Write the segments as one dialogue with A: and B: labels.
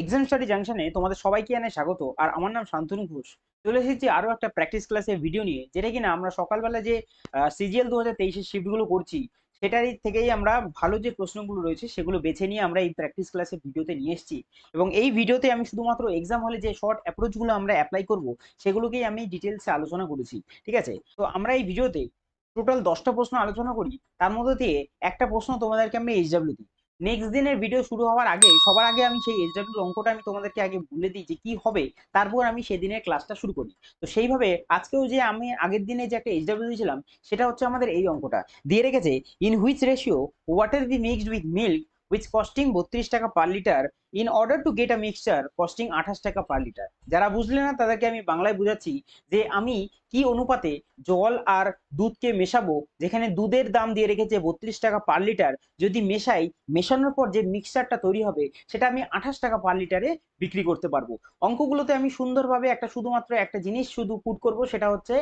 A: Exam study জাংশনে তোমাদের সবাইকে জানাই স্বাগত, আর আমার নাম শান্তনু ঘোষ। চলে এসেছি আরও একটা প্র্যাকটিস ক্লাসের ভিডিও নিয়ে, যেটা কিনা আমরা সকালবেলা যে সিজিএল দু হাজার তেইশের শিফটগুলো করছি, সেটারই থেকেই আমরা ভালো যে প্রশ্নগুলো রয়েছে, সেগুলো বেছে নিয়ে আমরা এই প্র্যাকটিস ক্লাসের ভিডিওতে নিয়ে এসেছি। এবং এই ভিডিওতে আমি শুধুমাত্র এক্সাম হলে যে শর্ট অ্যাপ্রোচগুলো আমরা অ্যাপ্লাই করব, সেগুলোকেই আমি ডিটেলসে আলোচনা করেছি, ঠিক আছে? তো আমরা এই ভিডিওতে টোটাল দশটা প্রশ্ন আলোচনা করি, তার মধ্যে দিয়ে একটা প্রশ্ন তোমাদেরকে আমি এইচডাব্লিউ দিই। নেক্সট দিনের ভিডিও শুরু হওয়ার আগে, সবার আগে আমি সেই এইচডাব্লিউ অঙ্কটা আমি তোমাদেরকে আগে বলে দিই যে কি হবে, তারপর আমি সেদিনের ক্লাসটা শুরু করি। তো সেইভাবে আজকেও যে আমি আগের দিনে যে একটা এইচডাব্লিউ দিয়েছিলাম, সেটা হচ্ছে আমাদের এই অঙ্কটা। দিয়ে রেখেছে in which ratio water be mixed with milk with costing বত্রিশ টাকা per litre in order to get a mixture costing আঠাশ টাকা পার লিটার যারা বুঝলে না, তাদেরকে আমি বাংলায় বুঝাচ্ছি যে আমি কি অনুপাতে জল আর দুধকে মেশাবো, যেখানে দুধের দাম দিয়ে রেখেছে বত্রিশ টাকা পার লিটার যদি মেশাই, মেশানোর পর যে মিক্সচারটা তৈরি হবে, সেটা আমি আঠাশ টাকা পার লিটারে বিক্রি করতে পারব। অঙ্কগুলোতে আমি সুন্দরভাবে একটা শুধুমাত্র একটা জিনিস শুধু পুট করব, সেটা হচ্ছে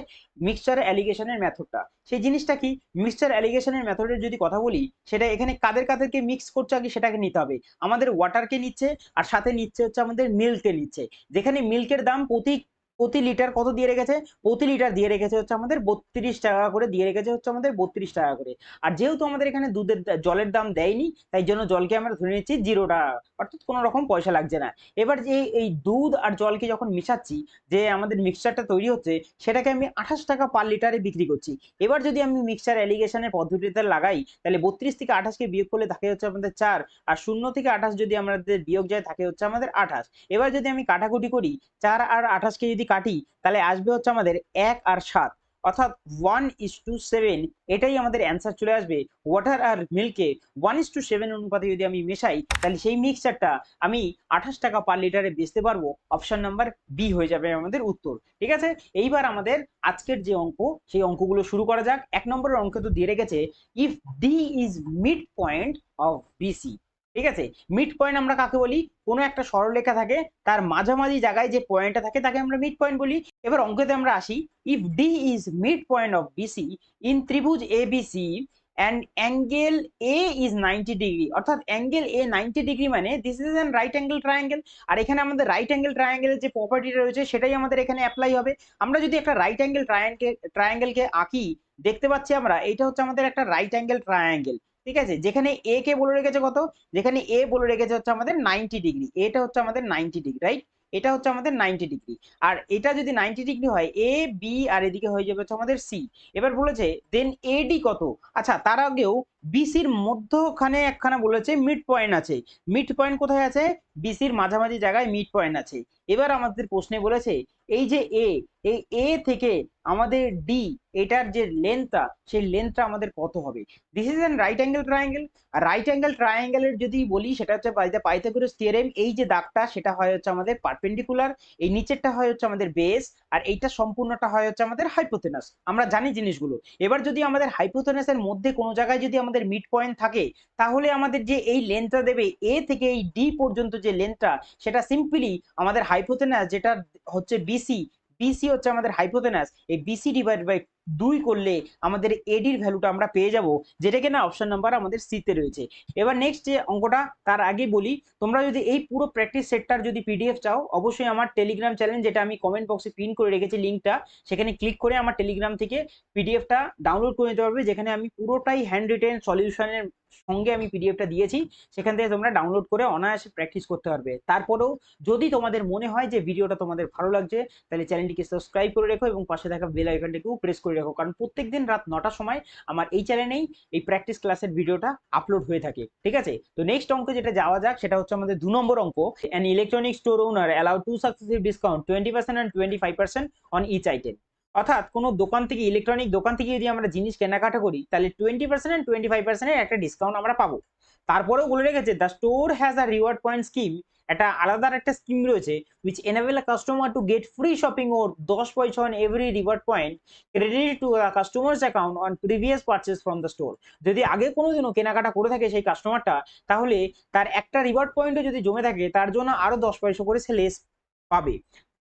A: মিক্সচার অ্যালিগেশনের মেথডটা সেই জিনিসটা কি? মিক্সচার অ্যালিগেশনের মেথডের যদি কথা বলি, সেটা এখানে কাদের কাদেরকে মিক্স করছে আগে সেটাকে নিতে হবে। আমাদের ওয়াটারকে নিচ্ছে আর সাথে নিচ্ছে হচ্ছে আমাদের মিল্কে নিচ্ছে। যেখানে মিল্কের দাম প্রতি প্রতি লিটার কত দিয়ে রেখেছে? প্রতি লিটার দিয়ে রেখেছে হচ্ছে আমাদের বত্রিশ টাকা করে, দিয়ে রেখেছে হচ্ছে আমাদের বত্রিশ টাকা করে। আর যেহেতু আমাদের এখানে দুধের জলের দাম দেয়নি, তাই জন্য জলকে আমরা ধরে নিচ্ছি জিরো টাকা। অর্থাৎ কোনো রকম পয়সা লাগছে না। এবার যে এই দুধ আর জলকে যখন মিশাচ্ছি, যে আমাদের মিক্সচারটা তৈরি হচ্ছে, সেটাকে আমি আঠাশ টাকা পার লিটারে বিক্রি করছি। এবার যদি আমি মিক্সচার অ্যালিগেশনের পদ্ধতিতে লাগাই, তাহলে বত্রিশ থেকে আঠাশকে বিয়োগ করলে থাকে হচ্ছে আমাদের চার, আর শূন্য থেকে আঠাশ যদি আমাদের বিয়োগ যায়, থাকে হচ্ছে আমাদের আঠাশ। এবার যদি আমি কাটাকুটি করি, চার আর আঠাশকে যদি কাটি, তাহলে আসবে হচ্ছে আমাদের এক আর সাত। অর্থাৎ ওয়ান ইস টু সেভেন এটাই আমাদের অ্যান্সার চলে আসবে। ওয়াটার আর মিল্কে ওয়ান ইস টু সেভেন অনুপাতে যদি আমি মেশাই, তাহলে সেই মিক্সচারটা আমি আঠাশ টাকা পার লিটারে বেচতে পারব। অপশান নাম্বার বি হয়ে যাবে আমাদের উত্তর। ঠিক আছে? এইবার আমাদের আজকের যে অঙ্ক, সেই অঙ্কগুলো শুরু করা যাক। এক নম্বরের অঙ্ক তো দিয়ে রেখেছে if D is mid point of BC ঠিক আছে? মিড পয়েন্ট আমরা কাকে বলি? কোনো একটা সরলরেখা থাকে, তার মাঝামাঝি জায়গায় যে পয়েন্টটা থাকে, তাকে আমরা মিড পয়েন্ট বলি। এবার অঙ্কতে আমরা আসি। If D is mid point of BC in ত্রিভুজ A BC and angle A is ninety degree অর্থাৎ অ্যাঙ্গেল এ নাইনটি ডিগ্রি মানে this is an right angle triangle আর এখানে আমাদের রাইট অ্যাঙ্গেল ট্রায়াঙ্গেলের যে প্রপার্টিটা রয়েছে, সেটাই আমাদের এখানে অ্যাপ্লাই হবে। আমরা যদি একটা রাইট অ্যাঙ্গেল ট্রায়াঙ্গেল ট্রায়াঙ্গেলকে আঁকি, দেখতে পাচ্ছি আমরা, এইটা হচ্ছে আমাদের একটা রাইট অ্যাঙ্গেল ট্রায়াঙ্গেল ঠিক আছে? যেখানে এ কে বলে রেখেছে কত? যেখানে এ বলে রেখেছে হচ্ছে আমাদের নাইনটি ডিগ্রি এটা হচ্ছে আমাদের নাইনটি ডিগ্রি রাইট এটা হচ্ছে আমাদের নাইনটি ডিগ্রি আর এটা যদি নাইনটি ডিগ্রি হয় এ বি আর এদিকে হয়ে যাবে হচ্ছে আমাদের সি এবার বলেছে দেন এডি কত? আচ্ছা তার আগেও বিসির মধ্যখানে একখানা বলেছে, মিড পয়েন্ট আছে। মিড পয়েন্ট কোথায় আছে? বিসির মাঝামাঝি জায়গায় মিড পয়েন্ট আছে। এবার আমাদের প্রশ্নে বলেছে, এই যে এ এই এ থেকে আমাদের ডি এটার যে লেন্থটা সেই লেন্থটা আমাদের কত হবে? This is an right angle triangle R right angle ট্রায়াঙ্গেলের যদি বলি, সেটা হচ্ছে পাইথাগোরাস থিওরেম এই যে দাগটা, সেটা হয় হচ্ছে আমাদের পারপেন্ডিকুলার এই নিচেরটা হয় হচ্ছে আমাদের বেস আর এইটা সম্পূর্ণটা হয় হচ্ছে আমাদের হাইপোথেনাস আমরা জানি জিনিসগুলো। এবার যদি আমাদের হাইপোথেনাসের মধ্যে কোনো জায়গায় যদি আমাদের মিড পয়েন্ট থাকে, তাহলে আমাদের যে এই লেন্থটা দেবে এ থেকে এই ডি পর্যন্ত যে লেন্থটা সেটা সিম্পলি আমাদের হাইপোথেনাস যেটা হচ্ছে বিসি বিসি হচ্ছে আমাদের হাইপোথেনাস এই বিসি ডিভাইড বাই দুই করলে আমাদের এডির ভ্যালুটা আমরা পেয়ে যাব, যেটাকে না অপশন নাম্বার আমাদের সিতে রয়েছে। এবার নেক্সট যে অঙ্কটা, তার আগে বলি, তোমরা যদি এই পুরো প্র্যাকটিস সেটটার যদি পিডিএফ চাও, অবশ্যই আমার টেলিগ্রাম চ্যানেল যেটা আমি কমেন্ট বক্সে পিন করে রেখেছি লিঙ্কটা সেখানে ক্লিক করে আমার টেলিগ্রাম থেকে পিডিএফটা ডাউনলোড করে নিতে পারবে, যেখানে আমি পুরোটাই হ্যান্ড রিটেন সলিউশনের সঙ্গে আমি পিডিএফটা দিয়েছি, সেখান থেকে তোমরা ডাউনলোড করে অনায়াসে প্র্যাকটিস করতে পারবে। তারপরেও যদি তোমাদের মনে হয় যে ভিডিওটা তোমাদের ভালো লাগছে, তাহলে চ্যানেলটিকে সাবস্ক্রাইব করে রেখো এবং পাশে থাকা বেল আইকনটাকেও প্রেস করে রেখো। কারণ প্রত্যেক দিন রাত নটার সময় আমার এই চ্যানেলেই এই প্র্যাকটিস ক্লাসের ভিডিওটা আপলোড হয়ে থাকে, ঠিক আছে? তো নেক্সট অঙ্ক যেটা যাওয়া যাক, সেটা হচ্ছে আমাদের দু নম্বর অঙ্ক an electronic store owner allow to successive discount twenty percent and twenty five percent on each item অর্থাৎ কোনো দোকান থেকে ইলেকট্রনিক দোকান থেকে যদি আমরা জিনিস কেনাকাটা করি, তাহলে twenty percent and twenty five পার্সেন্টের একটা ডিসকাউন্ট আমরা পাবো। তারপরেও বলে রেখেছে the store has a reward point scheme একটা আলাদা একটা স্কিম রয়েছে which enable a customer to get free shopping or দশ পয়সা on every reward point credit to the customers account on previous purchase from the store যদি আগে কোনোদিনও কেনাকাটা করে থাকে সেই কাস্টমারটা তাহলে তার একটা রিওয়ার্ড পয়েন্টও যদি জমে থাকে, তার জন্য আরও দশ পয়সা করে সে লেস পাবে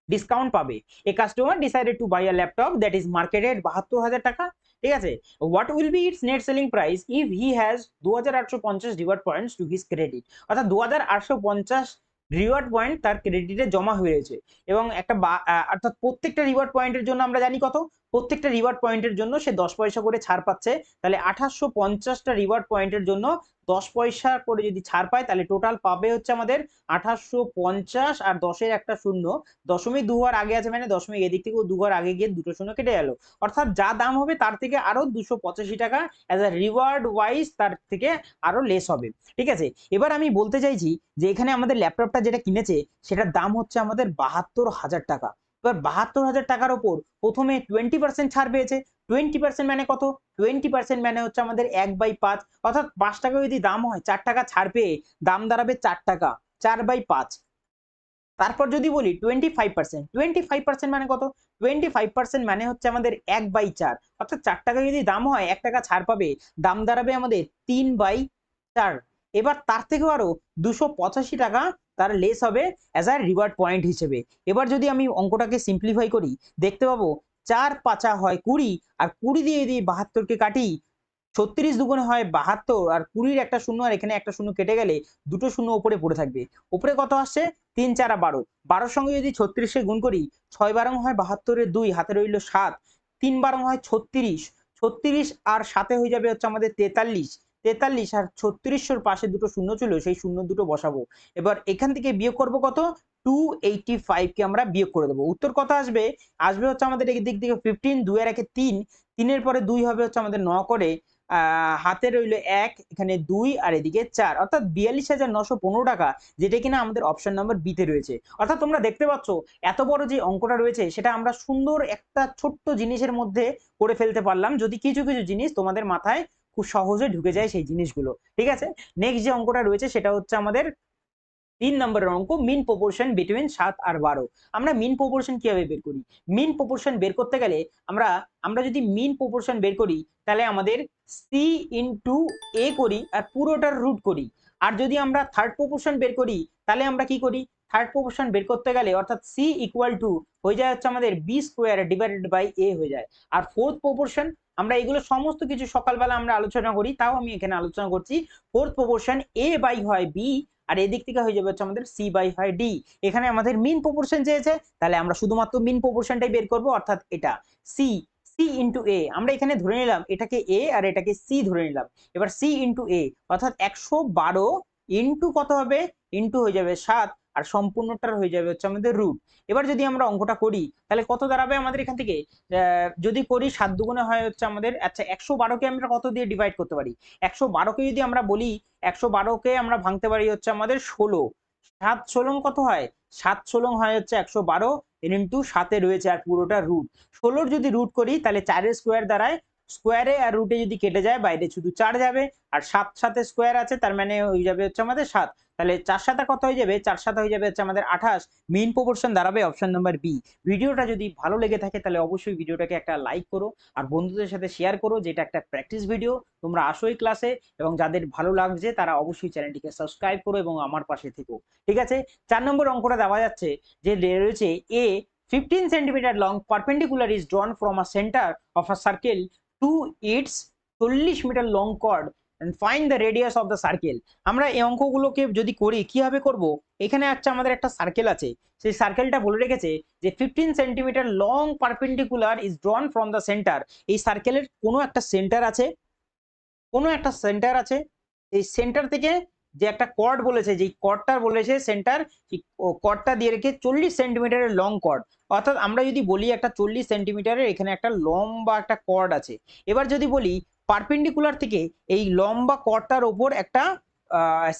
A: ডিসকাউন্ট পাবে। A customer decided to buy a laptop that is marketed বাহাত্তর হাজার টাকা ঠিক আছে? What will be its net selling price if he has দু হাজার আটশো পঞ্চাশ reward points to his credit অর্থাৎ দু হাজার আটশো পঞ্চাশ রিওয়ার্ড পয়েন্ট তার ক্রেডিটে জমা হয়ে রয়েছে। এবং একটা অর্থাৎ প্রত্যেকটা রিওয়ার্ড পয়েন্টের জন্য আমরা জানি কত? প্রত্যেকটা রিওয়ার্ড পয়েন্টের জন্য সে দশ পয়সা করে ছাড় পাচ্ছে। তাহলে আঠাশশো পঞ্চাশটা রিওয়ার্ড পয়েন্টের জন্য দশ পয়সা করে যদি ছাড় পায়, তাহলে টোটাল পাবে হচ্ছে আমাদের আঠাশশো পঞ্চাশ আর দশের একটা শূন্য। দশমিক দুবার আগে আছে মানে দশমিক এদিক থেকে দুবার আগে গিয়ে দুটো শূন্য কেটে গেল। অর্থাৎ যা দাম হবে তার থেকে আরও দুশো পঁচাশি টাকা অ্যাজ আ রিওয়ার্ড ওয়াইজ তার থেকে আরও লেস হবে। ঠিক আছে? এবার আমি বলতে চাইছি যে এখানে আমাদের ল্যাপটপটা যেটা কিনেছে, সেটার দাম হচ্ছে আমাদের বাহাত্তর হাজার টাকা। এবার বাহাত্তর হাজার টাকার ওপর প্রথমে টোয়েন্টি পার্সেন্ট ছাড় পেয়েছে। টোয়েন্টি পার্সেন্ট মানে কত? টোয়েন্টি পার্সেন্ট মানে হচ্ছে আমাদের এক বাই পাঁচ। অর্থাৎ পাঁচ টাকা যদি দাম হয়, চার টাকা ছাড় পেয়ে দাম দাঁড়াবে চার টাকা, চার বাই পাঁচ। তারপর যদি বলি twenty five percent twenty five percent মানে কত? টোয়েন্টি ফাইভ পার্সেন্ট মানে হচ্ছে আমাদের এক বাই চার। অর্থাৎ চার টাকা যদি দাম হয়, এক টাকা ছাড় পাবে, দাম দাঁড়াবে আমাদের তিন বাই চার। এবার তার থেকেও আরও দুশো পঁচাশি টাকা তার লেস হবে অ্যাজ আ রিওয়ার্ড পয়েন্ট হিসেবে। এবার যদি আমি অঙ্কটাকে সিম্পলিফাই করি, দেখতে পাবো চার পাঁচা হয় কুড়ি, আর কুড়ি দিয়ে যদি বাহাত্তরকে কাটি, ছত্রিশ দুগুণে হয় বাহাত্তর, আর কুড়ির একটা শূন্য, আর এখানে একটা শূন্য কেটে গেলে দুটো শূন্য ওপরে পড়ে থাকবে। ওপরে কত আসছে? তিন, চারা বারো। বারোর সঙ্গে যদি ছত্রিশে গুণ করি, ছয় বারং হয় বাহাত্তরের দুই, হাতে রইল সাত। তিন বারং হয় ছত্রিশ। ছত্রিশ আর সাথে হয়ে যাবে হচ্ছে আমাদের তেতাল্লিশ। তেতাল্লিশ আর ছত্রিশশোর পাশে দুটো শূন্য ছিল, সেই শূন্য দুটো বসাবো। এবার এখান থেকে বিয়োগ করব কত? টু এইটটি ফাইভকে আমরা বিয়োগ করে দেবো। উত্তর কত আসবে? আসবে হচ্ছে আমাদের এই দিক থেকে ফিফটিন দুইয়ের একে তিন। তিনের পরে দুই হবে হচ্ছে আমাদের ন করে। হাতে রইল এক, এখানে দুই আর এদিকে চার। অর্থাৎ বিয়াল্লিশ হাজার নশো পনেরো টাকা, যেটা কিনা আমাদের অপশন নাম্বার বিতে রয়েছে। অর্থাৎ তোমরা দেখতে পাচ্ছ, এত বড় যে অঙ্কটা রয়েছে, সেটা আমরা সুন্দর একটা ছোট্ট জিনিসের মধ্যে করে ফেলতে পারলাম। যদি কিছু কিছু জিনিস তোমাদের মাথায় খুব সহজে ঢুকে যায় সেই জিনিসগুলো। ঠিক আছে? নেক্সট যে অঙ্কটা রয়েছে সেটা হচ্ছে আমাদের তিন নম্বরের অঙ্ক মিন প্রপোর্শন বিটুইন সাত আর বারো। আমরা মিন প্রপোর্শন কীভাবে বের করি? মিন প্রপোর্শন বের করতে গেলে আমরা আমরা যদি মিন প্রপোর্শন বের করি, তাহলে আমাদের সি ইন্টু এ করি আর পুরোটার রুট করি। আর যদি আমরা থার্ড প্রপোর্শন বের করি, তাহলে আমরা কি করি? থার্ড প্রপোর্শন বের করতে গেলে অর্থাৎ সি ইকুয়াল টু হয়ে যায় হচ্ছে আমাদের B square divided by A হয়ে যায়। আর ফোর্থ প্রপোর্শন আমরা এগুলো সমস্ত কিছু সকালবেলা আমরা আলোচনা করি, তাও আমি এখানে আলোচনা করছি। ফোর্থ প্রপোর্শন এ বাই হয় বি আর এদিক থেকে হয়ে যাবে হচ্ছে আমাদের সি বাই হয় ডি এখানে আমাদের মিন প্রপোর্শন চেয়েছে, তাহলে আমরা শুধুমাত্র মিন প্রপোর্শনটাই বের করব, অর্থাৎ এটা সি সি ইন্টু এ আমরা এখানে ধরে নিলাম, এটাকে এ আর এটাকে সি ধরে নিলাম। এবার সি ইন্টু এ অর্থাৎ একশো বারো ইন্টু কত হবে? ইন্টু হয়ে যাবে সাত। আর সম্পূর্ণটার হয়ে যাবে হচ্ছে আমাদের রুট এবার যদি আমরা অঙ্কটা করি, তাহলে কত দাঁড়াবে আমাদের এখান থেকে? যদি করি সাত দুগুণে হয় হচ্ছে আমাদের আচ্ছা একশো বারোকে আমরা কত দিয়ে ডিভাইড করতে পারি? একশো বারোকে যদি আমরা বলি, একশো বারোকে আমরা ভাঙতে পারি হচ্ছে আমাদের ষোলো। সাত ষোলং কত হয়? সাত ষোলং হয় হচ্ছে একশো বারো ইন্টু সাতে রয়েছে আর পুরোটা রুট ষোলোর যদি রুট করি, তাহলে চারের স্কোয়ার দাঁড়ায় স্কোয়ারে আর রুটে যদি কেটে যায়, বাইরে শুধু চার যাবে। আর সাত সাথে স্কোয়ার আছে, তার মানে হয়ে যাবে হচ্ছে আমাদের সাত। তাহলে চার সাথে কত হয়ে যাবে? চার সাথে হয়ে যাবে হচ্ছে আমাদের আঠাশ। মেইন প্রপোর্শন দাঁড়াবে অপশন নাম্বার বি ভিডিওটা যদি ভালো লেগে থাকে, তাহলে অবশ্যই ভিডিওটাকে একটা লাইক করো আর বন্ধুদের সাথে শেয়ার করো, যেটা একটা প্র্যাকটিস ভিডিও তোমরা আসোই ক্লাসে এবং যাদের ভালো লাগছে, তারা অবশ্যই চ্যানেলটিকে সাবস্ক্রাইব করো এবং আমার পাশে থেকো। ঠিক আছে? চার নম্বর অঙ্কটা দেওয়া যাচ্ছে যে রয়েছে এ 15 centimeter long perpendicular is drawn from a center of a circle its 40 meter long chord and find the radius of the circle. আমরা এই অঙ্কগুলোকে যদি করি, কীভাবে করব? এখানে হচ্ছে আমাদের একটা সার্কেল আছে। সেই সার্কেলটা বলে রেখেছে যে 15 centimetre long perpendicular is drawn from the centre এই সার্কেলের কোনো একটা সেন্টার আছে? কোনো একটা সেন্টার আছে? এই সেন্টার থেকে যে একটা কর্ড বলেছে যে কর্ডটা বলেছে সেন্টার কর্ডটা দিয়ে রেখে চল্লিশ সেন্টিমিটারের লং কর্ড অর্থাৎ আমরা যদি বলি একটা চল্লিশ সেন্টিমিটারের এখানে একটা লম্বা একটা কর্ড আছে। এবার যদি বলি পারপেন্ডিকুলার থেকে এই লম্বা কর্ডটার ওপর একটা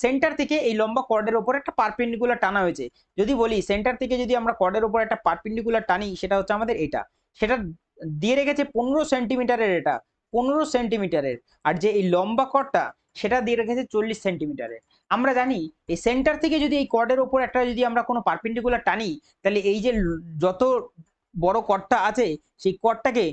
A: সেন্টার থেকে এই লম্বা কর্ডের ওপর একটা পারপেন্ডিকুলার টানা হয়েছে। যদি বলি সেন্টার থেকে যদি আমরা কর্ডের ওপর একটা পারপেন্ডিকুলার টানি, সেটা হচ্ছে আমাদের এটা। সেটা দিয়ে রেখেছে পনেরো সেন্টিমিটারের এটা, পনেরো সেন্টিমিটারের আর যে এই লম্বা কর্ডটা সেটা দিয়ে রেখেছে চল্লিশ সেন্টিমিটারে। আমরা জানি এই সেন্টার থেকে যদি এই কর্ডের ওপর একটা যদি আমরা কোনো পারপেন্ডিকুলার টানি, তাহলে এই যে যত বড় কর্ডটা আছে, সেই কর্ডটাকে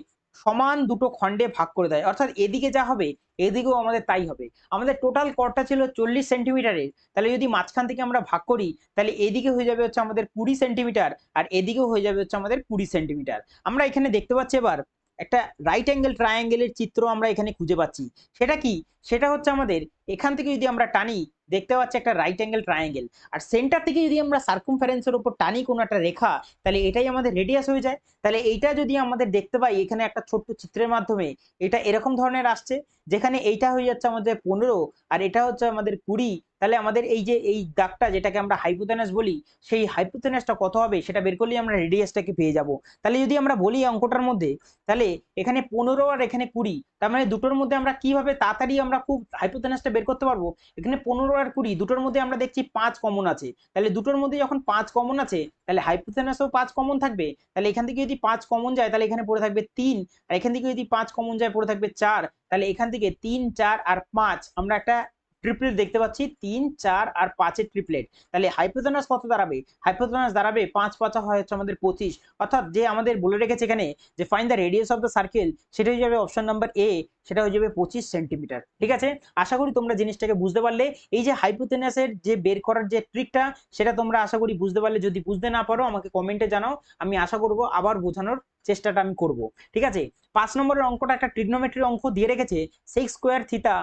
A: সমান দুটো খণ্ডে ভাগ করে দেয়। অর্থাৎ এদিকে যা হবে, এদিকেও আমাদের তাই হবে। আমাদের টোটাল কর্ডটা ছিল চল্লিশ সেন্টিমিটারের তাহলে যদি মাঝখান থেকে আমরা ভাগ করি, তাহলে এদিকে হয়ে যাবে হচ্ছে আমাদের কুড়ি সেন্টিমিটার, আর এদিকেও হয়ে যাবে হচ্ছে আমাদের কুড়ি সেন্টিমিটার। আমরা এখানে দেখতে পাচ্ছি এবার একটা রাইট অ্যাঙ্গেল ট্রায়াঙ্গেলের চিত্র আমরা এখানে খুঁজে পাচ্ছি। সেটা কি? সেটা হচ্ছে আমাদের এখান থেকে যদি আমরা টানি, দেখতে পাচ্ছি একটা রাইট অ্যাঙ্গেল ট্রায়াঙ্গেল আর সেন্টার থেকে যদি আমরা সার্কুমফারেন্সের ওপর টানি কোনো একটা রেখা, তাহলে এটাই আমাদের রেডিয়াস হয়ে যায়। তাহলে এইটা যদি আমাদের দেখতে পাই, এখানে একটা ছোট্ট চিত্রের মাধ্যমে, এটা এরকম ধরনের আসছে, যেখানে এইটা হয়ে যাচ্ছে আমাদের পনেরো, আর এটা হচ্ছে আমাদের কুড়ি তাহলে আমাদের এই যে, এই দাগটা যেটাকে আমরা হাইপোথেনাস বলি, সেই হাইপোথেনাসটা কত হবে সেটা বের করলেই আমরা রেডিয়াসটাকে পেয়ে যাব। তাহলে যদি আমরা বলি অঙ্কটার মধ্যে, তাহলে এখানে পনেরো আর এখানে কুড়ি, তার মানে দুটোর মধ্যে আমরা কীভাবে তাড়াতাড়ি আমরা খুব হাইপোথেনাসটা বের করতে পারব? এখানে পনেরো আর কুড়ি, দুটোর মধ্যে আমরা দেখছি পাঁচ কমন আছে। তাহলে দুটোর মধ্যে যখন পাঁচ কমন আছে, তাহলে হাইপোথেনাসও পাঁচ কমন থাকবে। তাহলে এখান থেকে যদি পাঁচ কমন যায়, তাহলে এখানে পড়ে থাকবে তিন। আর এখান থেকে যদি পাঁচ কমন যায়, পড়ে থাকবে চার। তাহলে এখান থেকে তিন, চার আর পাঁচ, আমরা একটা ট্রিপলেট দেখতে পাচ্ছি, তিন, চার আর পাঁচের ট্রিপলেট তাহলে হাইপোথেনাস কত দাঁড়াবে? হাইপোথেনাস দাঁড়াবে পাঁচ পাঁচা হয় হচ্ছে আমাদের পঁচিশ। অর্থাৎ যে আমাদের বলে রেখেছে এখানে যে find the radius of the circle সেটা হয়ে যাবে অপশন নাম্বার এ সেটা হয়ে যাবে পঁচিশ সেন্টিমিটার ঠিক আছে? আশা করি তোমরা জিনিসটাকে বুঝতে পারলে। এই যে হাইপোথেনাসের যে বের করার যে ট্রিকটা সেটা তোমরা আশা করি বুঝতে পারলে। যদি বুঝতে না পারো, আমাকে কমেন্টে জানাও। আমি আশা করব আবার বোঝানোর চেষ্টাটা আমি করব। ঠিক আছে? পাঁচ নম্বরের অঙ্কটা একটা ট্রিগনোমেট্রির অঙ্ক দিয়ে রেখেছে। Sec square theta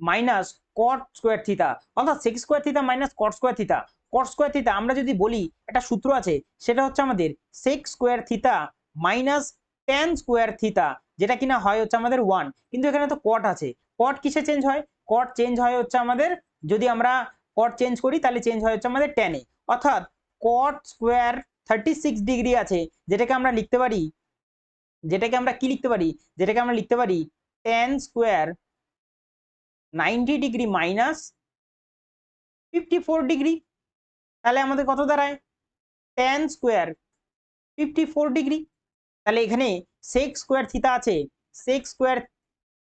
A: minus cot square theta অর্থাৎ sec square theta minus cot square theta cot square theta আমরা যদি বলি, একটা সূত্র আছে, সেটা হচ্ছে আমাদের sec square theta minus tan square theta যেটা কিনা হয় হচ্ছে আমাদের ওয়ান কিন্তু এখানে তো কট আছে। কট কিসে চেঞ্জ হয়? কট চেঞ্জ হয় হচ্ছে আমাদের, যদি আমরা কট চেঞ্জ করি, তাহলে চেঞ্জ হয় হচ্ছে আমাদের টেনে অর্থাৎ cot square thirty six degree আছে, যেটাকে আমরা লিখতে পারি, যেটাকে আমরা কি লিখতে পারি? যেটাকে আমরা লিখতে পারি tan square ninety degree minus fifty four degree. তাহলে আমাদের কত দাঁড়ায়? Tan square fifty four degree. তাহলে এখানে সেক্স স্কোয়ার থিতা আছে। Sec square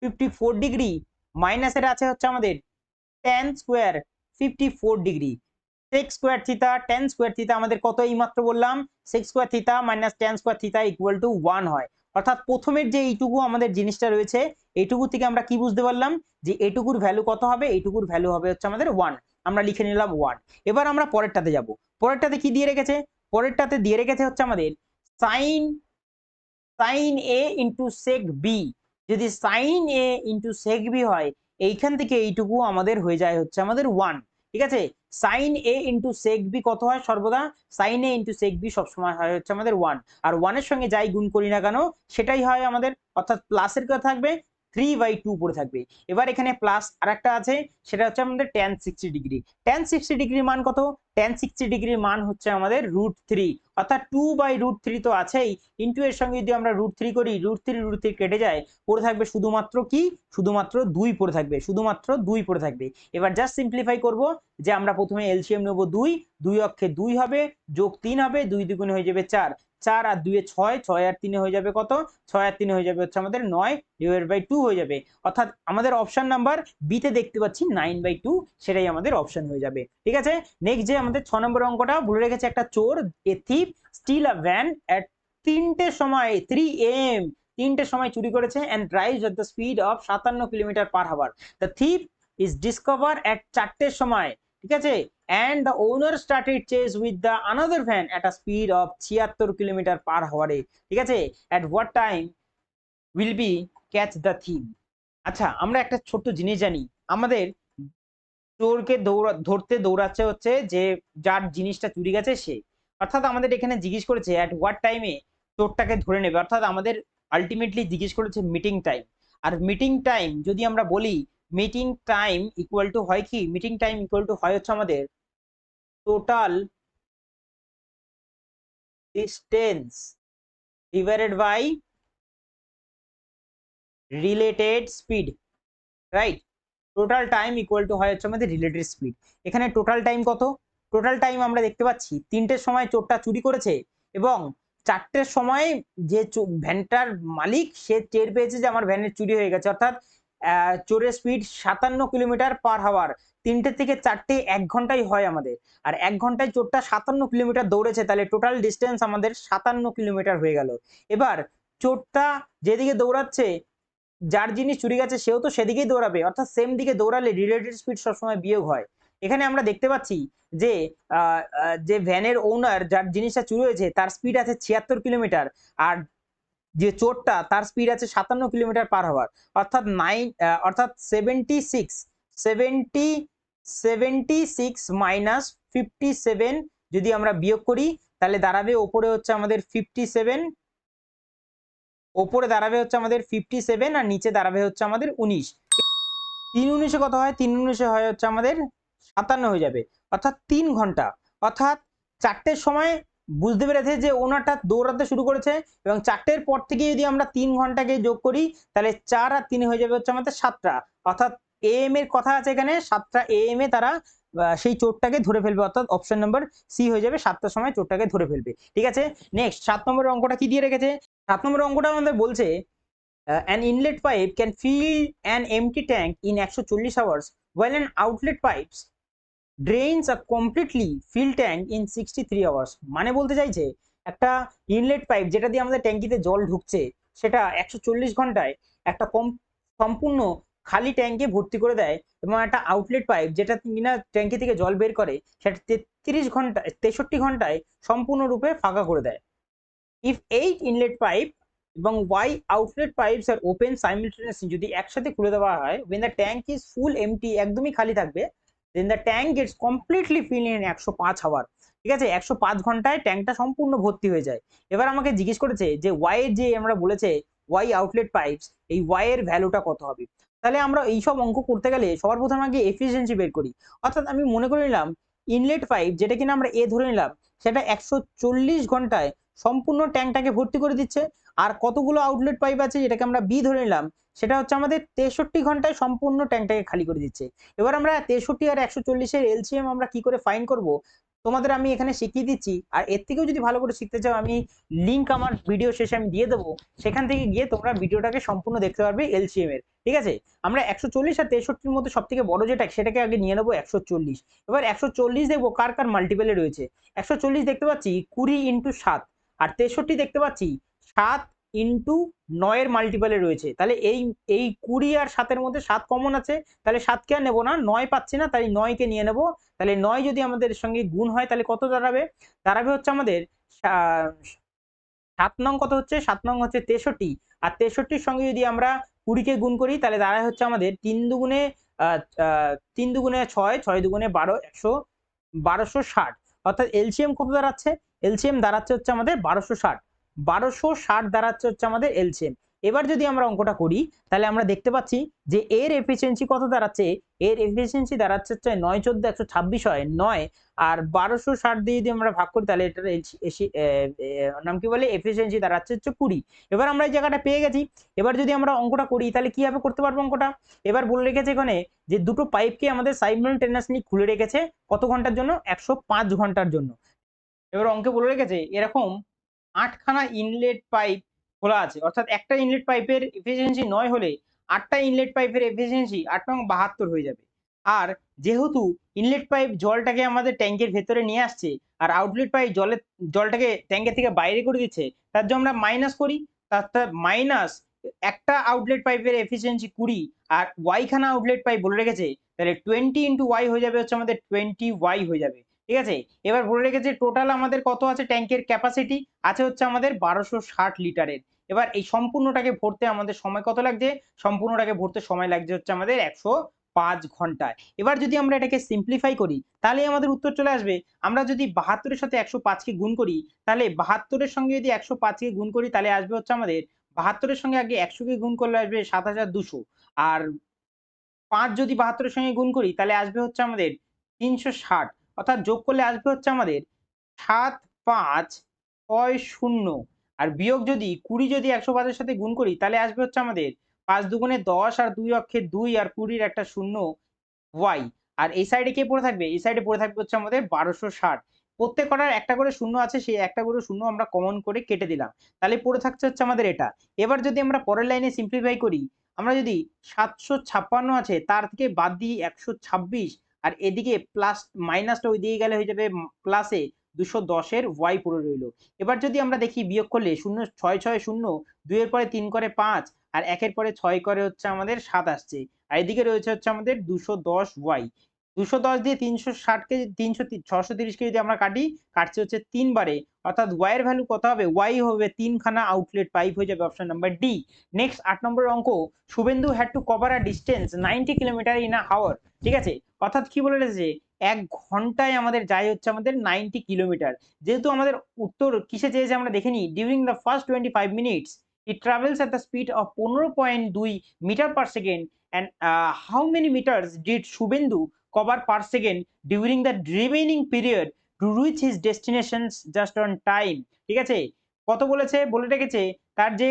A: fifty four degree মাইনাসের আছে হচ্ছে আমাদের tan square fifty four degree. Sec square theta tan square theta আমাদের কত এইমাত্র বললাম? Sec square theta minus tan square theta equal to one হয়। অর্থাৎ প্রথমের যে এইটুকু আমাদের জিনিসটা রয়েছে, এইটুকু থেকে আমরা কি বুঝতে পারলাম? যে এইটুকুর ভ্যালু কত হবে? এইটুকুর ভ্যালু হবে হচ্ছে আমাদের ওয়ান আমরা লিখে নিলাম ওয়ান এবার আমরা পরেরটাতে যাব। পরেরটাতে কি দিয়ে রেখেছে? পরেরটাতে দিয়ে রেখেছে হচ্ছে আমাদের sine sine A into sec B যদি sine A into sec B হয়, এইখান থেকে এইটুকু আমাদের হয়ে যায় হচ্ছে আমাদের ওয়ান ঠিক আছে? Sine A into sec B কত হয় সর্বদা? Sine A into sec B সবসময় হয় হচ্ছে আমাদের ওয়ান আর ওয়ানের সঙ্গে যাই গুণ করি না কেন, সেটাই হয় আমাদের, অর্থাৎ প্লাসের কথা থাকবে থ্রি বাই টু পড়ে থাকবে। এবার এখানে প্লাস আর একটা আছে, সেটা হচ্ছে আমাদের tan sixty degree tan sixty ডিগ্রির মান কত? টেন সিক্সটি ডিগ্রির মান হচ্ছে আমাদের রুট থ্রি অর্থাৎ টু বাই রুট থ্রি তো আছেই। ইন্টু এর সঙ্গে যদি আমরা রুট থ্রি করি রুট থ্রি রুট থ্রি কেটে যায়, পড়ে থাকবে শুধুমাত্র কি? শুধুমাত্র দুই পড়ে থাকবে। শুধুমাত্র দুই পড়ে থাকবে। এবার জাস্ট সিম্পলিফাই করব যে আমরা প্রথমে এলসিএম নেব দুই দুই অক্ষে দুই হবে, যোগ তিন হবে, দুই দুগুণে হয়ে যাবে চার। চার আর দুয়ে ছয় ছয় আর তিনে হয়ে যাবে কত? ছয় আর তিনে হয়ে যাবে হচ্ছে আমাদের নয় ডিভাইড বাই টু হয়ে যাবে। অর্থাৎ আমাদের অপশন নাম্বার বিতে দেখতে পাচ্ছি নাইন বাই টু সেটাই আমাদের অপশন হয়ে যাবে। ঠিক আছে? নেক্সট যে আমাদের ছ নম্বর অঙ্কটা, ভুলে রেখেছে একটা চোর, a thief steal a van at তিনটের সময় থ্রি এম তিনটের সময় চুরি করেছে and drive at the speed of সাতান্ন kilometre per hour the thief is discover at চারটের সময়। ঠিক আছে? And the owner started chase with the another van at a speed of ছিয়াত্তর কিলোমিটার পার হাওয়ারে ঠিক আছে? At what time will be catch the thief আচ্ছা আমরা একটা ছোট্ট জিনিস জানি। আমাদের চোরকে দৌড়া, ধরতে দৌড়াচ্ছে হচ্ছে যে যার জিনিসটা চুরি গেছে সে। অর্থাৎ আমাদের এখানে জিজ্ঞেস করেছে অ্যাট হোয়াট টাইমে চোরটাকে ধরে নেবে? অর্থাৎ আমাদের আলটিমেটলি জিজ্ঞেস করেছে মিটিং টাইম আর মিটিং টাইম যদি আমরা বলি মিটিং টাইম ইকুয়াল টু হয় কি? মিটিং টাইম ইকুয়াল টু হয় হচ্ছে আমাদের total distance divided by related speed right total time equal to হয় হচ্ছে আমাদের রিলেটেড স্পিড এখানে টোটাল টাইম কত? টোটাল টাইম আমরা দেখতে পাচ্ছি তিনটের সময় চোরটা চুরি করেছে এবং চারটের সময় যে ভ্যানটার মালিক সে টের পেয়েছে যে আমার ভ্যানের চুরি হয়ে গেছে। অর্থাৎ চোরের স্পিড সাতান্ন কিলোমিটার পার হাওয়ার তিনটে থেকে চারটে এক ঘন্টাই হয় আমাদের। আর এক ঘন্টায় চোরটা সাতান্ন কিলোমিটার দৌড়েছে, তাহলে টোটাল ডিস্টেন্স আমাদের সাতান্ন কিলোমিটার হয়ে গেল। এবার চোরটা যেদিকে দৌড়াচ্ছে, যার জিনিস চুরি গেছে, সেও তো সেদিকেই দৌড়াবে। অর্থাৎ সেম দিকে দৌড়ালে রিলেটেড স্পিড সবসময় বিয়োগ হয়। এখানে আমরা দেখতে পাচ্ছি যে যে ভ্যানের ওনার যার জিনিসটা চুরি হয়েছে, তার স্পিড আছে ছিয়াত্তর কিলোমিটার। আর যে চোরটা তার স্পিড আছে সাতান্ন কিলোমিটার পার হওয়ার অর্থাৎ নাইন অর্থাৎ seventy six seventy seventy six minus fifty seven যদি আমরা বিয়োগ করি, তাহলে দাঁড়াবে ওপরে হচ্ছে আমাদের ফিফটি সেভেন ওপরে দাঁড়াবে হচ্ছে আমাদের ফিফটি সেভেন আর নিচে দাঁড়াবে হচ্ছে আমাদের উনিশ। তিন উনিশে কত হয়? তিন উনিশে হয় হচ্ছে আমাদের সাতান্ন হয়ে যাবে। অর্থাৎ তিন ঘণ্টা। অর্থাৎ চারটের সময় বুঝতে পেরেছে যে ওনারটা দৌড়াতে শুরু করেছে এবং চারটের পর থেকে যদি আমরা তিন ঘন্টাকে যোগ করি, তাহলে চার আর তিন হয়ে যাবে হচ্ছে আমাদের সাতটা। অর্থাৎ এএম এর কথা আছে এখানে, সাতটা এএম এ তারা সেই চোরটাকে ধরে ফেলবে। অর্থাৎ অপশন নাম্বার সি হয়ে যাবে, সাতটার সময় চোরটাকে ধরে ফেলবে। ঠিক আছে? নেক্সট সাত নম্বরের অঙ্কটা কি দিয়ে রেখেছে? সাত নম্বরের অঙ্কটা আমাদের বলছে an inlet pipe can fill an empty tank in একশো চল্লিশ hours well an outlet pipes drains a completely fill tank in sixty three hours মানে বলতে চাইছে, একটা ইনলেট পাইপ যেটা দিয়ে আমাদের ট্যাঙ্কিতে জল ঢুকছে, সেটা একশো চল্লিশ ঘন্টায় একটা কম, সম্পূর্ণ খালি ট্যাঙ্কে ভর্তি করে দেয় এবং একটা আউটলেট পাইপ যেটা কিনা ট্যাঙ্কি থেকে জল বের করে, সেটা তেত্রিশ ঘণ্টা, তেষট্টি ঘন্টায় সম্পূর্ণরূপে ফাঁকা করে দেয়। ইফ এইট ইনলেট পাইপ এবং Y outlet pipes are open simultaneously যদি একসাথে খুলে দেওয়া হয় when the tank is full empty একদমই খালি থাকবে then the tank gets completely fill in একশো পাঁচ আওয়ার ঠিক আছে? একশো পাঁচ ঘন্টায় ট্যাঙ্কটা সম্পূর্ণ ভর্তি হয়ে যায়। এবার আমাকে জিজ্ঞেস করেছে যে ওয়াই এর যে আমরা বলেছে ওয়াই আউটলেট পাইপস এই ওয়াইয়ের ভ্যালুটা কত হবে? তাহলে আমরা এইসব অঙ্ক করতে গেলে সবার প্রথমে আগে এফিসিয়েন্সি বের করি। অর্থাৎ আমি মনে করে নিলাম ইনলেট পাইপ যেটা কিনা আমরা এ ধরে নিলাম, সেটা একশো চল্লিশ ঘন্টায় সম্পূর্ণ ট্যাঙ্কটাকে ভর্তি করে দিচ্ছে। আর কতগুলো আউটলেট পাইপ আছে যেটাকে আমরা বি ধরে নিলাম, সেটা হচ্ছে আমাদের তেষট্টি ঘন্টায় সম্পূর্ণ ট্যাঙ্কটাকে খালি করে দিচ্ছে। এবার আমরা তেষট্টি আর একশো চল্লিশের এলসিএম আমরা কি করে ফাইন করব? তোমাদের আমি এখানে শিখিয়ে দিচ্ছি, আর এর থেকেও যদি ভালো করে শিখতে চাও, আমি লিঙ্ক আমার ভিডিও শেষে আমি দিয়ে দেবো। সেখান থেকে গিয়ে তোমরা ভিডিওটাকে সম্পূর্ণ দেখতে পারবে এলসিএম এর, ঠিক আছে? আমরা একশো চল্লিশ আর তেষট্টির মধ্যে সব থেকে বড় যেটা, সেটাকে আগে নিয়ে নেব একশো চল্লিশ। এবার একশো চল্লিশ দেখব কার কার মাল্টিপেলে রয়েছে। একশো চল্লিশ দেখতে পাচ্ছি কুড়ি ইন্টু সাত, আর তেষট্টি দেখতে পাচ্ছি সাত ইন্টু নয়ের মাল্টিপালে রয়েছে। তাহলে এই এই কুড়ি আর সাতের মধ্যে সাত কমন আছে, তাহলে সাতকে আর নেব না, নয় পাচ্ছি না তাই নয়কে নিয়ে নেব। তাহলে নয় যদি আমাদের সঙ্গে গুণ হয়, তাহলে কত দাঁড়াবে? দাঁড়াবে হচ্ছে আমাদের সাত নং কত হচ্ছে? সাত নং হচ্ছে তেষট্টি। আর তেষট্টির সঙ্গে যদি আমরা কুড়িকে গুণ করি, তাহলে দাঁড়ায় হচ্ছে আমাদের তিন দুগুণে তিন দুগুণে ছয় ছয় দুগুণে বারো, একশো, বারোশো ষাট। অর্থাৎ এলসিএম কত দাঁড়াচ্ছে? এলসিএম দাঁড়াচ্ছে হচ্ছে আমাদের বারোশো ষাট। বারোশো ষাট দাঁড়াচ্ছে হচ্ছে আমাদের এলসিএম। এবার যদি আমরা অঙ্কটা করি, তাহলে আমরা দেখতে পাচ্ছি যে এর এফিসিয়েন্সি কত দাঁড়াচ্ছে? এর এফিসিয়েন্সি দাঁড়াচ্ছে হচ্ছে নয় চোদ্দ, একশো ছাব্বিশ হয় নয়। আর বারোশো ষাট দিয়ে যদি আমরা ভাগ করি, তাহলে এটার নাম কি বলে? এফিসিয়েন্সি দাঁড়াচ্ছে হচ্ছে কুড়ি। এবার আমরা এই জায়গাটা পেয়ে গেছি। এবার যদি আমরা অঙ্কটা করি, তাহলে কীভাবে করতে পারব অঙ্কটা? এবার বলে রেখেছে এখানে যে দুটো পাইপকে আমাদের সাইমultaneously খুলে রেখেছে কত ঘণ্টার জন্য? একশো পাঁচ ঘণ্টার জন্য। এবার অঙ্কে বলে রেখেছে, এরকম আটখানা ইনলেট পাইপ খোলা আছে। অর্থাৎ একটা ইনলেট পাইপের এফিসিয়েন্সি নয় হলে আটটা ইনলেট পাইপের এফিসিয়েন্সি আট নং বাহাত্তর হয়ে যাবে। আর যেহেতু ইনলেট পাইপ জলটাকে আমাদের ট্যাঙ্কের ভেতরে নিয়ে আসছে, আর আউটলেট পাইপ জলের জলটাকে ট্যাঙ্কের থেকে বাইরে করে দিচ্ছে, তার জন্য আমরা মাইনাস করি। তার মাইনাস একটা আউটলেট পাইপের এফিসিয়েন্সি কুড়ি, আর ওয়াইখানা আউটলেট পাইপ বলে রেখেছে, তাহলে টোয়েন্টি ইন্টু ওয়াই হয়ে যাবে হচ্ছে আমাদের টোয়েন্টি ওয়াই হয়ে যাবে। ঠিক আছে? এবার বলে রেখেছে টোটাল আমাদের কত আছে? ট্যাঙ্কের ক্যাপাসিটি আছে হচ্ছে আমাদের বারোশো ষাট লিটারের। এবার এই সম্পূর্ণটাকে ভরতে আমাদের সময় কত লাগছে? সম্পূর্ণটাকে ভরতে সময় লাগছে হচ্ছে আমাদের একশো পাঁচ ঘন্টায়। এবার যদি আমরা এটাকে সিম্পলিফাই করি তাহলে আমাদের উত্তর চলে আসবে। আমরা যদি বাহাত্তরের সাথে একশো পাঁচকে গুণ করি, তাহলে বাহাত্তরের সঙ্গে যদি একশো পাঁচকে গুণ করি, তাহলে আসবে হচ্ছে আমাদের বাহাত্তরের সঙ্গে আগে একশোকে গুণ করলে আসবে সাত হাজার দুশো। আর পাঁচ যদি বাহাত্তরের সঙ্গে গুণ করি, তাহলে আসবে হচ্ছে আমাদের তিনশো ষাট। অর্থাৎ যোগ করলে আসবে হচ্ছে আমাদের সাত পাঁচ ছয় শূন্য। আর বিয়োগ যদি, কুড়ি যদি একশো পাঁচের সাথে গুণ করি, তাহলে আসবে হচ্ছে আমাদের পাঁচ দুগুণে দশ আর দুই অক্ষে দুই আর কুড়ির একটা শূন্য ওয়াই। আর এই সাইডে কে পড়ে থাকবে? এই সাইডে পড়ে থাকবে হচ্ছে আমাদের বারোশো ষাট। প্রত্যেক কটার একটা করে শূন্য আছে, সেই একটা করে শূন্য আমরা কমন করে কেটে দিলাম। তাহলে পড়ে থাকছে হচ্ছে আমাদের এটা। এবার যদি আমরা পরের লাইনে সিম্পলিফাই করি, আমরা যদি সাতশো ছাপ্পান্ন আছে, তার থেকে বাদ দিই একশো ছাব্বিশ আর এদিকে প্লাস মাইনাসটা ওই দিকে গেলে হয়ে যাবে প্লাসে দুশো দশের ওয়াই পুরো রইল। এবার যদি আমরা দেখি বিয়োগ করলে শূন্য, ছয় ছয়, শূন্য, দুইয়ের পরে তিন করে পাঁচ, আর একের পরে ছয় করে হচ্ছে আমাদের সাত আসছে। আর এদিকে রয়েছে হচ্ছে আমাদের দুশো দশ ওয়াই দুশো দশ দিয়ে তিনশো ষাটকে তিনশো ছশো তিরিশকে যদি আমরা কাটি কাটছে হচ্ছে তিনবারে। অর্থাৎ ওয়াই এর ভ্যালু কত হবে? ওয়াই হবে তিনখানা আউটলেট পাইপ হয়ে যাবে অপশন নাম্বার ডি নেক্সট আট নম্বর অঙ্ক Shubhendu had to cover a distance ninety kilometre in a hour ঠিক আছে? অর্থাৎ কি বলে রেখেছে এক ঘন্টায় আমাদের যাই হচ্ছে আমাদের নাইনটি কিলোমিটার যেহেতু আমাদের উত্তর কিসে চেয়েছে আমরা দেখে নিই during the first twenty five minutes it travels at the speed of পনেরো পয়েন্ট দুই metre per second uh, how many meters did Shubhendu cover per second during the remaining period to reach his destinations just on time. ঠিক আছে? কত বলেছে? বলে রেখেছে তার যে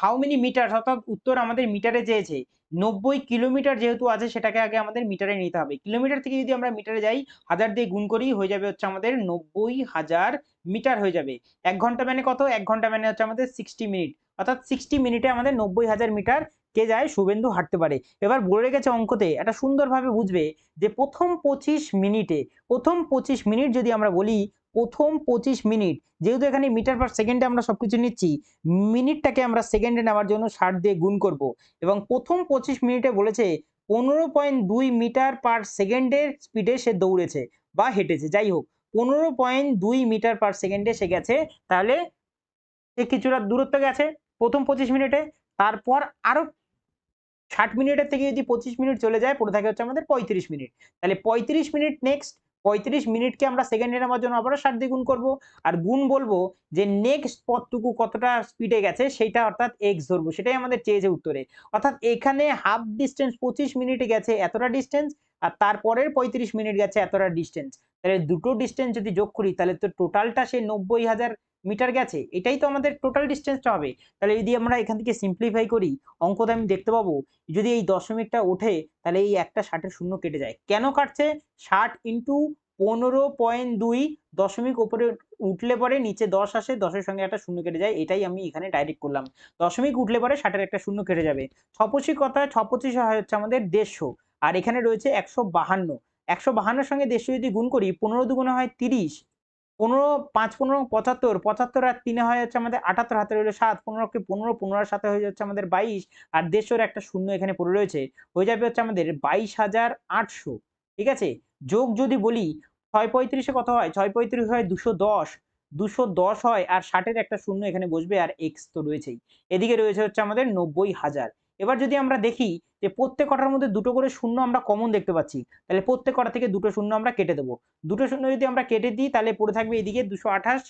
A: হাউ মেনি মিটার অর্থাৎ উত্তর আমাদের মিটারে চেয়েছে। নব্বই কিলোমিটার যেহেতু আছে, সেটাকে আগে আমাদের মিটারে নিতে হবে। কিলোমিটার থেকে যদি আমরা মিটারে যাই, হাজার দিয়ে গুণ করি, হয়ে যাবে হচ্ছে আমাদের নব্বই হাজার মিটার হয়ে যাবে। এক ঘণ্টা মানে কত? এক ঘণ্টা মানে হচ্ছে আমাদের সিক্সটি মিনিট অর্থাৎ সিক্সটি মিনিটে আমাদের নব্বই হাজার মিটার কে যায়? শুভেন্দু হাঁটতে পারে। এবার বলে রেখেছে অঙ্কতে এটা সুন্দরভাবে বুঝবে যে প্রথম পঁচিশ মিনিটে, প্রথম পঁচিশ মিনিট যদি আমরা বলি, প্রথম পঁচিশ মিনিট, যেহেতু এখানে মিটার পার সেকেন্ডে আমরা সবকিছু নিচ্ছি, মিনিটটাকে আমরা সেকেন্ডে নেওয়ার জন্য ষাট দিয়ে গুণ করব। এবং প্রথম পঁচিশ মিনিটে বলেছে, পনেরো পয়েন্ট দুই মিটার পার সেকেন্ডের স্পিডে সে দৌড়েছে বা হেঁটেছে। যাই হোক, পনেরো পয়েন্ট দুই মিটার পার সেকেন্ডে সে গেছে, তাহলে সে কিছুটা দূরত্ব গেছে প্রথম পঁচিশ মিনিটে। তারপর আরও ষাট মিনিটের থেকে যদি পঁচিশ মিনিট চলে যায়, পড়ে থাকে হচ্ছে আমাদের পঁয়ত্রিশ মিনিট। তাহলে পঁয়ত্রিশ মিনিট নেক্সট পঁয়ত্রিশ মিনিটকে আমরা সেকেন্ডে নেওয়ার জন্য আবারও ষাট দ্বিগুণ গুণ করব। আর গুণ বলব যে নেক্সট পথটুকু কতটা স্পিডে গেছে, সেটা অর্থাৎ এক্স ধরবো। সেটাই আমাদের চেয়েছে উত্তরে। অর্থাৎ এখানে হাফ ডিস্টেন্স পঁচিশ মিনিটে গেছে, এতটা ডিস্টেন্স আর তারপরের পঁয়ত্রিশ মিনিট গেছে এতটা ডিস্টেন্স তাহলে দুটো ডিস্টেন্স যদি যোগ করি, তাহলে তো টোটালটা সে নব্বই হাজার মিটার গেছে। এটাই তো আমাদের টোটাল ডিস্টেন্সটা হবে। তাহলে যদি আমরা এখান থেকে সিম্পলিফাই করি, অঙ্কতে আমি দেখতে পাবো, যদি এই দশমিকটা ওঠে, তাহলে এই একটা ষাটের শূন্য কেটে যায়। কেন কাটছে? ষাট ইন্টু পনেরো পয়েন্ট দুই দশমিক ওপরে উঠলে পরে নিচে দশ আসে, দশের সঙ্গে একটা শূন্য কেটে যায়, এটাই আমি এখানে ডাইরেক্ট করলাম। দশমিক উঠলে পরে ষাটের একটা শূন্য কেটে যাবে। ছপচি কথা ছপচি হয় হচ্ছে আমাদের দেড়শো। আর এখানে রয়েছে একশো বাহান্ন। একশো বাহান্নর সঙ্গে দেড়শো যদি গুণ করি, পনেরো দুগুণে হয় তিরিশ। পনেরো, পাঁচ, পনেরো, পঁচাত্তর। পঁচাত্তর আর তিনে হয় হচ্ছে আমাদের আটাত্তর, হাতে রইল সাত। পনেরোকে পনেরো পনেরোর সাথে হয়ে যাচ্ছে আমাদের বাইশ। আর দেড়শোর একটা শূন্য এখানে পড়ে রয়েছে, হয়ে যাবে হচ্ছে আমাদের বাইশ হাজার আটশো। ঠিক আছে? যোগ যদি বলি, ছয় পঁয়ত্রিশে কত হয়? ছয় পঁয়ত্রিশ হয় দুশো দশ। দুশো দশ হয় আর ষাটের একটা শূন্য এখানে বসবে আর এক্স তো রয়েছেই। এদিকে রয়েছে হচ্ছে আমাদের নব্বই হাজার। এবার যদি আমরা দেখি যে প্রত্যেক কটার মধ্যে দুটো করে শূন্য আমরা কমন দেখতে পাচ্ছি, তাহলে প্রত্যেক কটা থেকে দুটো শূন্য আমরা কেটে দেবো। দুটো শূন্য যদি আমরা কেটে দিই, তাহলে পড়ে থাকবে এদিকে দুশো আঠাশ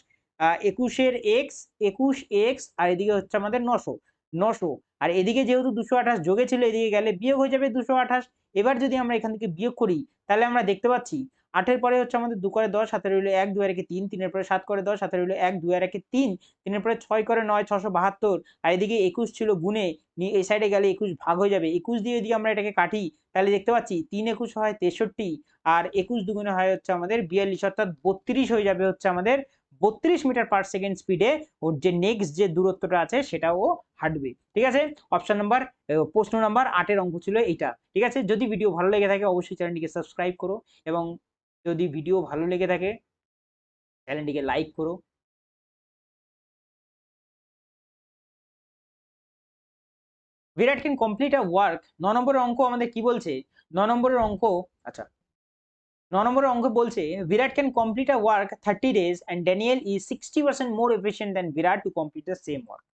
A: একুশের এক্স একুশ এক্স আর এদিকে হচ্ছে আমাদের নশো নশো। আর এদিকে যেহেতু দুশো আঠাশ যোগে ছিল, এদিকে গেলে বিয়োগ হয়ে যাবে দুশো আঠাশ। এবার যদি আমরা এখান থেকে বিয়োগ করি, তাহলে আমরা দেখতে পাচ্ছি আটের পরে হচ্ছে আমাদের দু করে দশ হাতে রইল এক দুই একে তিন, তিনের পরে সাত করে দশ হাতে রইল এক দুই একে তিন, তিনের পরে ছয় করে নয়, ছশো বাহাত্তর। আর এদিকে একুশ ছিল গুণে, নিয়ে এই সাইডে গেলে একুশ ভাগ হয়ে যাবে। একুশ দিয়ে যদি আমরা এটাকে কাটি, তাহলে দেখতে পাচ্ছি তিন একুশ হয় তেষট্টি, আর একুশ দুগুণে হয় হচ্ছে আমাদের বিয়াল্লিশ, অর্থাৎ বত্রিশ হয়ে যাবে হচ্ছে আমাদের বত্রিশ মিটার পার সেকেন্ড স্পিডে ওর যে নেক্সট যে দূরত্বটা আছে সেটাও হাঁটবে। ঠিক আছে? অপশন নাম্বার প্রশ্ন নাম্বার আটের অঙ্ক ছিল এইটা। ঠিক আছে? যদি ভিডিও ভালো লেগে থাকে, অবশ্যই চ্যানেলটিকে সাবস্ক্রাইব করো এবং যদি ভিডিও ভালো লেগে থাকে চ্যানেলটিকে লাইক করো। Virat can complete a work ন নম্বরের অঙ্ক আমাদের কি বলছে? ন নম্বরের অঙ্ক আচ্ছা। ন নম্বরের অঙ্ক বলছে, Virat can complete a work thirty days and Daniel is sixty percent more efficient than Virat to complete the same work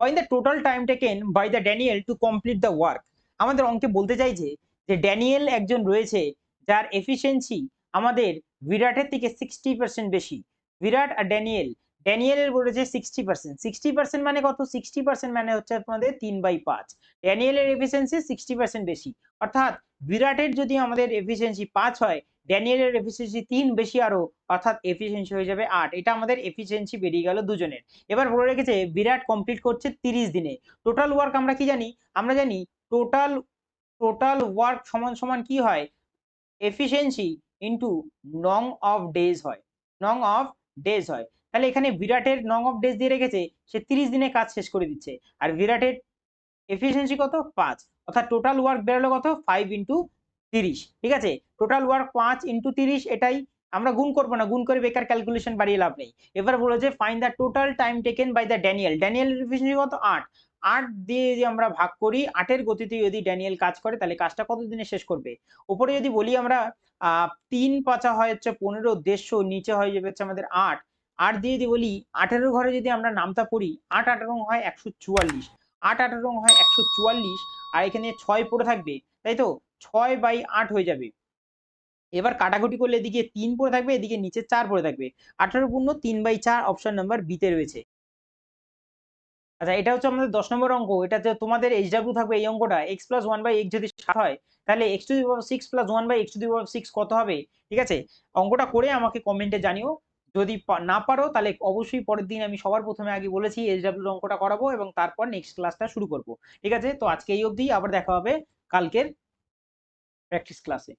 A: find the total time taken by the Daniel to complete the work আমাদের অঙ্কে বলতে চাইছে যে Daniel একজন রয়েছে যার efficiency আমাদের বিরাটের থেকে সিক্সটি পার্সেন্ট বেশি। বিরাট আর ড্যানিয়েল। ড্যানিয়েলের বলেছে সিক্সটি পার্সেন্ট সিক্সটি পার্সেন্ট মানে কত? সিক্সটি পার্সেন্ট মানে হচ্ছে আপনাদের তিন বাই পাঁচ। ড্যানিয়েলের এফিসিয়েন্সি সিক্সটি পার্সেন্ট বেশি। অর্থাৎ বিরাটের যদি আমাদের এফিসিয়েন্সি পাঁচ হয়, ড্যানিয়েলের এফিসিয়েন্সি তিন বেশি আরও, অর্থাৎ এফিসিয়েন্সি হয়ে যাবে আট। এটা আমাদের এফিসিয়েন্সি বেরিয়ে গেল দুজনের। এবার বলে রেখেছে বিরাট কমপ্লিট করছে তিরিশ দিনে। টোটাল ওয়ার্ক আমরা কি জানি? আমরা জানি টোটাল টোটাল ওয়ার্ক সমান সমান কি হয়? Efficiency into no of days হয়। নং অফ ডেজ হয়। তাহলে এখানে বিরাটের নং অফ ডেজ দিয়ে রেখেছে, সে তিরিশ দিনে কাজ শেষ করে দিচ্ছে। আর বিরাটের এফিসিয়েন্সি কত? পাঁচ। অর্থাৎ টোটাল ওয়ার্ক বেরোলো কত? ফাইভ ইন্টু তিরিশ। ঠিক আছে? টোটাল ওয়ার্ক পাঁচ ইন্টু তিরিশ, এটাই আমরা গুণ করব না। গুণ করে বেকার ক্যালকুলেশন বাড়িয়ে লাভ নেই। এবার বলেছে find the total time taken by the Daniel Daniel efficiency কত? আট। আট দিয়ে যদি আমরা ভাগ করি, আটের গতিতে যদি ড্যানিয়েল কাজ করে, তাহলে কাজটা কত দিনে শেষ করবে? উপরে যদি বলি আমরা তিন পাঁচা হয় হচ্ছে পনেরো, দেড়শো, নিচে হয়ে যাবে হচ্ছে আমাদের আট। আট দিয়ে যদি বলি, আঠেরো ঘরে যদি আমরা নামতা পড়ি, আট আঠারো হয় একশো চুয়াল্লিশ। আট আঠারো হয় একশো চুয়াল্লিশ, আর এখানে ছয় পড়ে থাকবে, তাই তো? ছয় বাই আট হয়ে যাবে। এবার কাটাকুটি করলে এদিকে তিন পড়ে থাকবে, এদিকে নিচে চার পড়ে থাকবে। আঠারো পূর্ণ তিন বাই চার, অপশন নাম্বার বিতে রয়েছে। আচ্ছা এটা হচ্ছে আমাদের দশ নম্বর অঙ্ক। এটাতে তোমাদের এইচ ডাব্লিউ থাকবে এই অঙ্কটা X plus one by X যদি সাত হয়, তাহলে X to the power six plus one by X to the power six কত হবে? ঠিক আছে? অঙ্কটা করে আমাকে কমেন্টে জানিও। যদি না পারো, তাহলে অবশ্যই পরের দিন আমি সবার প্রথমে আগে বলেছি এইচ ডাব্লিউর অঙ্কটা করাবো এবং তারপর নেক্সট ক্লাসটা শুরু করব। ঠিক আছে? তো আজকে এই অবধি, আবার দেখা হবে কালকের প্র্যাকটিস ক্লাসে